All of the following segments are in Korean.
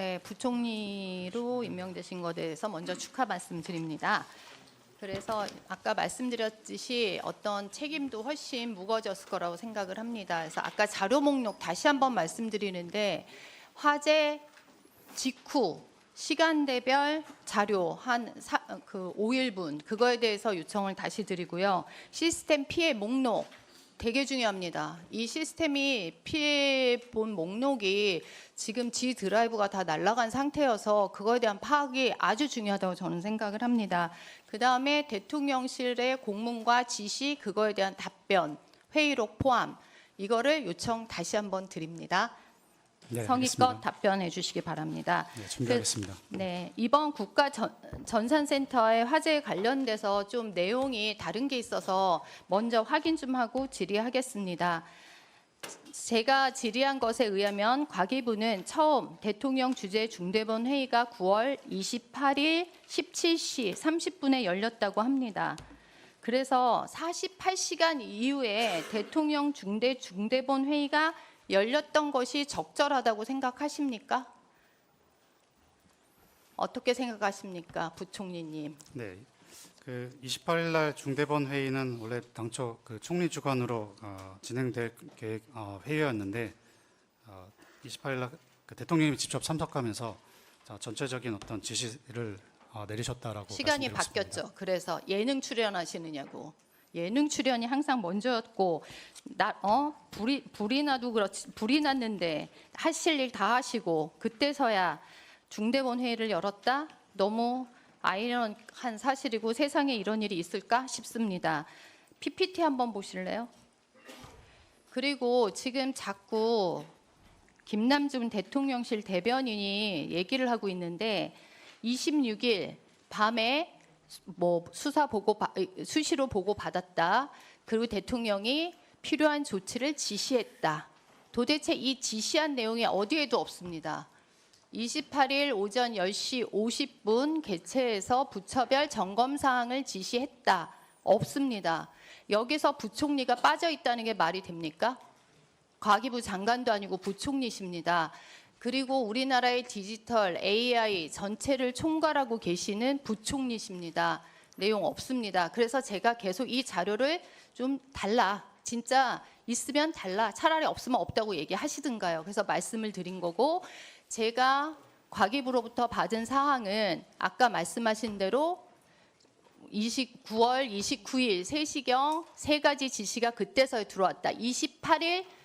네, 부총리로 임명되신 것에 대해서 먼저 축하 말씀드립니다. 그래서 아까 말씀드렸듯이 어떤 책임도 훨씬 무거워졌을 거라고 생각을 합니다. 그래서 아까 자료 목록 다시 한번 말씀드리는데 화재 직후 시간대별 자료 한 그 5일분 그거에 대해서 요청을 다시 드리고요. 시스템 피해 목록 되게 중요합니다. 이 시스템이 피해 본 목록이 지금 G 드라이브가 다 날아간 상태여서 그거에 대한 파악이 아주 중요하다고 저는 생각을 합니다. 그 다음에 대통령실의 공문과 지시 그거에 대한 답변 회의록 포함 이거를 요청 다시 한번 드립니다. 네, 성의껏 알겠습니다. 답변해 주시기 바랍니다. 네, 준비하겠습니다. 네, 이번 국가 전, 전산센터의 화재에 관련돼서 좀 내용이 다른 게 있어서 먼저 확인 좀 하고 질의하겠습니다. 제가 질의한 것에 의하면 과기부는 처음 대통령 주재 중대본 회의가 9월 28일 17시 30분에 열렸다고 합니다. 그래서 48시간 이후에 대통령 중대 중대본 회의가 열렸던 것이 적절하다고 생각하십니까? 어떻게 생각하십니까, 부총리님? 네. 그 28일 날 중대본 회의는 원래 당초 그 총리 주관으로 어, 진행될 계획 어, 회의였는데 어, 28일 날 그 대통령님이 직접 참석하면서 자, 전체적인 어떤 지시를 어, 내리셨다라고 시간이 바뀌었죠. 그래서 예능 출연하시느냐고. 예능 출연이 항상 먼저였고 나 어 불이 불이 나도 그렇지 불이 났는데 하실 일 다 하시고 그때서야 중대본 회의를 열었다. 너무 아이러니한 사실이고 세상에 이런 일이 있을까 싶습니다. PPT 한번 보실래요? 그리고 지금 자꾸 김남준 대통령실 대변인이 얘기를 하고 있는데 26일 밤에 뭐 수사 보고 바- 수시로 보고 받았다. 그리고 대통령이 필요한 조치를 지시했다. 도대체 이 지시한 내용이 어디에도 없습니다. 28일 오전 10시 50분 개최해서 부처별 점검 사항을 지시했다. 없습니다. 여기서 부총리가 빠져 있다는 게 말이 됩니까? 과기부 장관도 아니고 부총리십니다. 그리고 우리나라의 디지털 AI 전체를 총괄하고 계시는 부총리십니다. 내용 없습니다. 그래서 제가 계속 이 자료를 좀 달라. 진짜 있으면 달라. 차라리 없으면 없다고 얘기하시든가요. 그래서 말씀을 드린 거고 제가 과기부로부터 받은 사항은 아까 말씀하신 대로 29월 29일 3시경 세 가지 지시가 그때서야 들어왔다. 28일 다섯-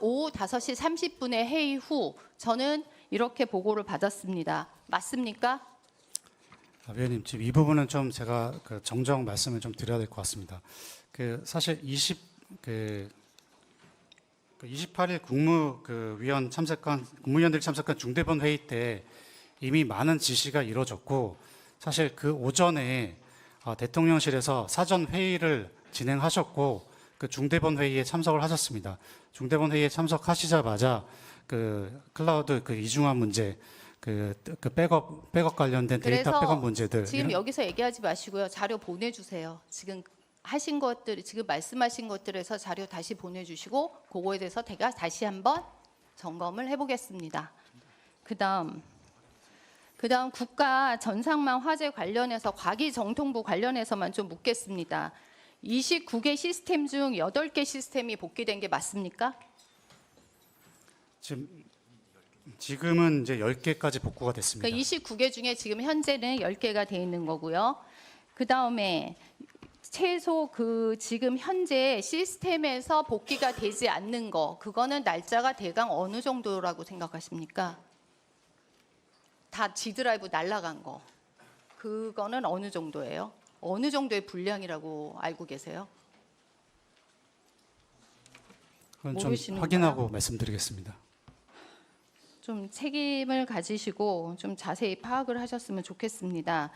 오후 5시 30분의 회의 후 저는 이렇게 보고를 받았습니다. 맞습니까? 아, 위원님 지금 이 부분은 좀 제가 그 정정 말씀을 좀 드려야 될 것 같습니다. 그 사실 20 그, 그 28일 국무 그 위원 참석한 국무위원들이 참석한 중대본 회의 때 이미 많은 지시가 이루어졌고 사실 그 오전에 어, 대통령실에서 사전 회의를 진행하셨고 그 중대본 회의에 참석을 하셨습니다. 중대본 회의에 참석하시자마자 그 클라우드 그 이중화 문제 그, 그 백업 백업 관련된 데이터 백업 문제들 지금 여기서 얘기하지 마시고요. 자료 보내주세요. 지금 하신 것들, 지금 말씀하신 것들에서 자료 다시 보내주시고 그거에 대해서 제가 다시 한번 점검을 해보겠습니다. 그다음 그다음 국가 전상망 화재 관련해서 과기정통부 관련해서만 좀 묻겠습니다. 29개 시스템 중 8개 시스템이 복귀된 게 맞습니까? 지금 지금은 이제 10개까지 복구가 됐습니다. 그러니까 29개 중에 지금 현재는 10개가 돼 있는 거고요. 그 다음에 최소 그 지금 현재 시스템에서 복귀가 되지 않는 거 그거는 날짜가 대강 어느 정도라고 생각하십니까? 다 G 드라이브 날라간 거 그거는 어느 정도예요? 어느 정도의 분량이라고 알고 계세요? 그건 좀 모르시는 확인하고 말씀드리겠습니다. 좀 책임을 가지시고 좀 자세히 파악을 하셨으면 좋겠습니다.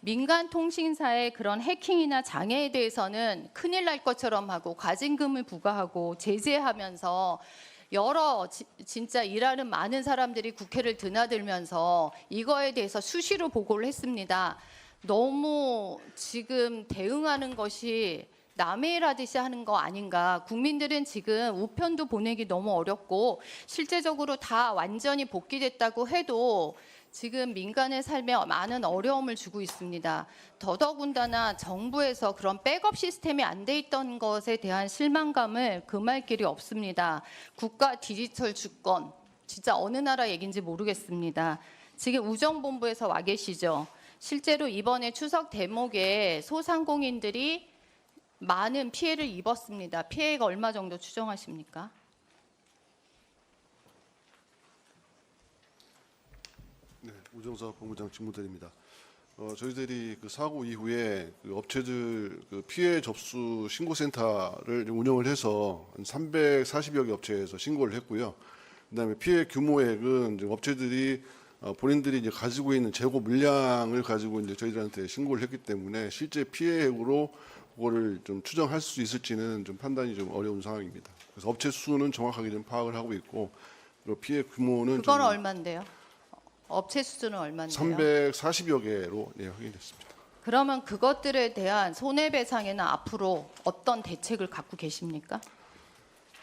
민간 통신사의 그런 해킹이나 장애에 대해서는 큰일 날 것처럼 하고 과징금을 부과하고 제재하면서 여러 지- 진짜 일하는 많은 사람들이 국회를 드나들면서 이거에 대해서 수시로 보고를 했습니다. 너무 지금 대응하는 것이 남의 일 하듯이 하는 거 아닌가. 국민들은 지금 우편도 보내기 너무 어렵고 실제적으로 다 완전히 복귀됐다고 해도 지금 민간의 삶에 많은 어려움을 주고 있습니다. 더더군다나 정부에서 그런 백업 시스템이 안 돼 있던 것에 대한 실망감을 금할 길이 없습니다. 국가 디지털 주권 진짜 어느 나라 얘기인지 모르겠습니다. 지금 우정본부에서 와 계시죠. 실제로 이번에 추석 대목에 소상공인들이 많은 피해를 입었습니다. 피해가 얼마 정도 추정하십니까? 네, 우정사업 본부장 직무드립니다. 어, 저희들이 그 사고 이후에 그 업체들 그 피해 접수 신고센터를 운영을 해서 한 340여 개 업체에서 신고를 했고요. 그다음에 피해 규모액은 업체들이 어, 본인들이 이제 가지고 있는 재고 물량을 가지고 이제 저희들한테 신고를 했기 때문에 실제 피해액으로 그거를 좀 추정할 수 있을지는 좀 판단이 좀 어려운 상황입니다. 그래서 업체 수는 정확하게 좀 파악을 하고 있고 그리고 피해 규모는 그건 좀 얼마인데요? 업체 수준은 얼마인데요? 340여 개로 예, 확인됐습니다. 그러면 그것들에 대한 손해배상에는 앞으로 어떤 대책을 갖고 계십니까?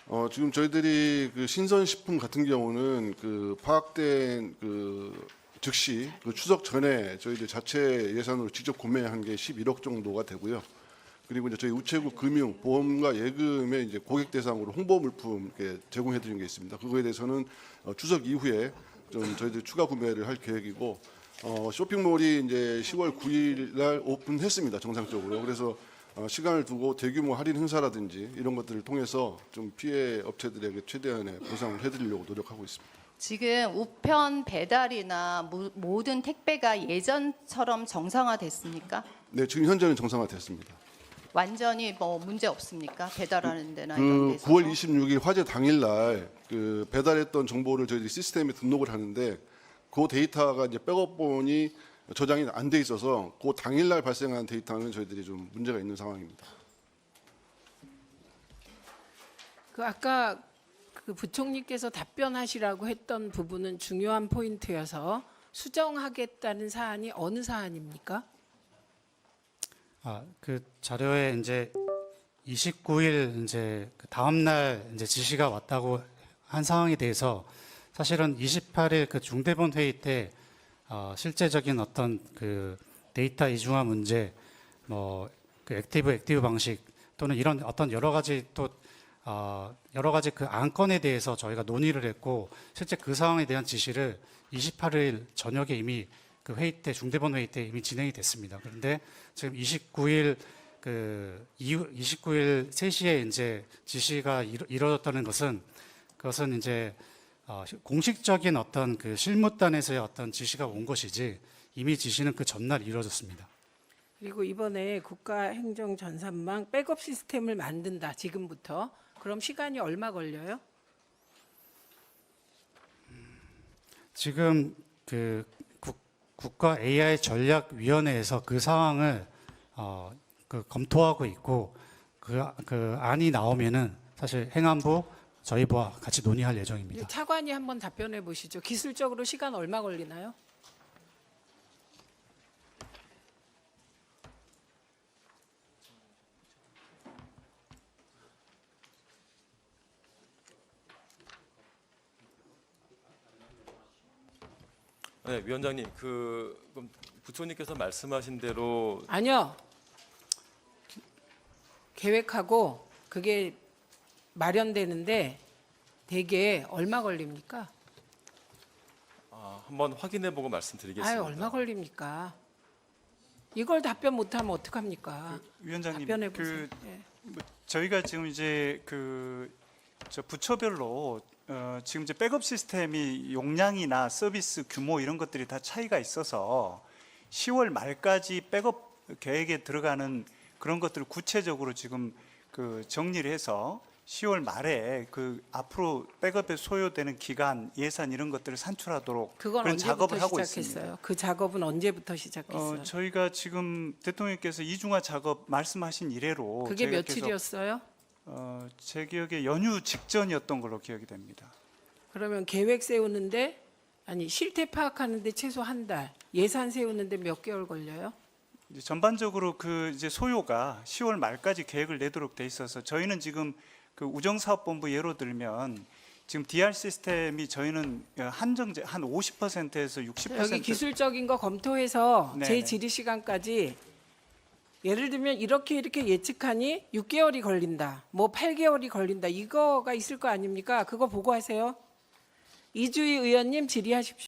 어, 지금 저희들이 그 신선식품 같은 경우는 그 파악된 그 즉시 그 추석 전에 저희들 자체 예산으로 직접 구매한 게 11억 정도가 되고요. 그리고 이제 저희 우체국 금융 보험과 예금에 이제 고객 대상으로 홍보 물품 이렇게 제공해 드린 게 있습니다. 그거에 대해서는 어, 추석 이후에 좀 저희들 추가 구매를 할 계획이고 어, 쇼핑몰이 이제 10월 9일 날 오픈했습니다. 정상적으로. 그래서 어, 시간을 두고 대규모 할인 행사라든지 이런 것들을 통해서 좀 피해 업체들에게 최대한의 보상을 해드리려고 노력하고 있습니다. 지금 우편 배달이나 모- 모든 택배가 예전처럼 정상화됐습니까? 네, 지금 현재는 정상화됐습니다. 완전히 뭐 문제 없습니까? 배달하는 데나 이런 그데 있어서. 9월 26일 화재 당일날 그 배달했던 정보를 저희들이 시스템에 등록을 하는데 그 데이터가 이제 백업본이 저장이 안 돼 있어서 그 당일날 발생한 데이터는 저희들이 좀 문제가 있는 상황입니다. 그 아까 그 부총리께서 답변하시라고 했던 부분은 중요한 포인트여서 수정하겠다는 사안이 어느 사안입니까? 아, 그 자료에 이제 29일 이제 그 다음 날 이제 지시가 왔다고 한 상황에 대해서 사실은 28일 그 중대본 회의 때 어, 실제적인 어떤 그 데이터 이중화 문제, 뭐 그 액티브 액티브 방식 또는 이런 어떤 여러 가지 또 어, 여러 가지 그 안건에 대해서 저희가 논의를 했고 실제 그 상황에 대한 지시를 28일 저녁에 이미 그 회의 때 중대본 회의 때 이미 진행이 됐습니다. 그런데 지금 29일 그 이후 29일 3시에 이제 지시가 이루, 이루어졌다는 것은 그것은 이제 어, 공식적인 어떤 그 실무단에서의 어떤 지시가 온 것이지 이미 지시는 그 전날 이루어졌습니다. 그리고 이번에 국가행정전산망 백업 시스템을 만든다 지금부터 그럼 시간이 얼마 걸려요? 지금 그 국, 국가 AI 전략위원회에서 그 상황을 어, 그 검토하고 있고 그, 그 안이 나오면은 사실 행안부 저희와 같이 논의할 예정입니다. 차관이 한번 답변해 보시죠. 기술적으로 시간 얼마 걸리나요? 네, 위원장님, 그 그럼 부총리께서 말씀하신 대로 아니요. 계획하고 그게 마련되는데 대개 얼마 걸립니까? 아, 한번 확인해 보고 말씀드리겠습니다. 아유 얼마 걸립니까? 이걸 답변 못하면 어떡합니까? 위원장님 답변해 그 보세요. 예. 저희가 지금 이제 그 저 부처별로 어, 지금 이제 백업 시스템이 용량이나 서비스 규모 이런 것들이 다 차이가 있어서 10월 말까지 백업 계획에 들어가는 그런 것들을 구체적으로 지금 그 정리를 해서 10월 말에 그 앞으로 백업에 소요되는 기간 예산 이런 것들을 산출하도록 그건 그런 언제부터 작업을 하고 시작했어요? 있습니다. 그 작업은 언제부터 시작했어요? 어, 저희가 지금 대통령께서 이중화 작업 말씀하신 이래로 그게 저희가 계속 며칠이었어요? 어, 제 기억에 연휴 직전이었던 걸로 기억이 됩니다. 그러면 계획 세우는데 아니 실태 파악하는데 최소 한 달, 예산 세우는데 몇 개월 걸려요? 이제 전반적으로 그 이제 소요가 10월 말까지 계획을 내도록 돼 있어서 저희는 지금 그 우정사업본부 예로 들면 지금 DR 시스템이 저희는 한정제 한 50%에서 60% 여기 기술적인 거 검토해서 네네. 제 질의 시간까지 예를 들면 이렇게 이렇게 예측하니 6개월이 걸린다. 뭐 8개월이 걸린다. 이거가 있을 거 아닙니까? 그거 보고하세요. 이주희 의원님 질의하십시오.